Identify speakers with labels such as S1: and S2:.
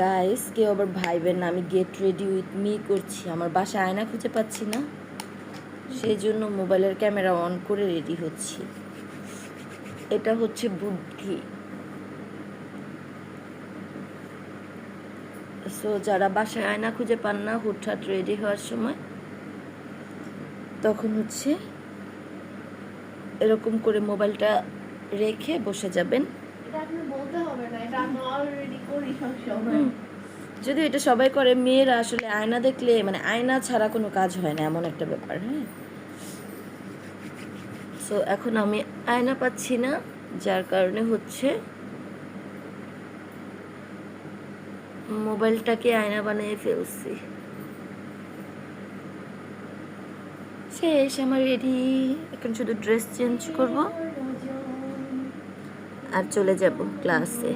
S1: Guys কেউ আবার ভাইবেন না, আমি গেট রেডি উইথ মি করছি। আমার বাসায় আয়না খুঁজে পাচ্ছি না। সেই জন্য মোবাইলের ক্যামেরা অন করে রেডি হচ্ছি। এটা হচ্ছে বুদ্ধি। সো যারা বাসায় আয়না খুঁজে পান না, হুটহাট রেডি হওয়ার সময়, তখন হচ্ছে এরকম করে মোবাইলটা রেখে বসে যাবেন।
S2: বলতে হবে না, এটা অলরেডি
S1: যদি এটা সবাই করে, মেয়েরা আসলে আয়না দেখলে মানে আয়না ছাড়া কোনো কাজ হয় না, এমন একটা ব্যাপার হ্যাঁ। সো এখন আমি আয়না পাচ্ছি না, যার কারণে হচ্ছে মোবাইলটাকে আয়না বানিয়ে ফেলছি। শেষ, আমার রেডি। এখন শুধু ড্রেস চেঞ্জ করব। আর চলে যাব ক্লাসে।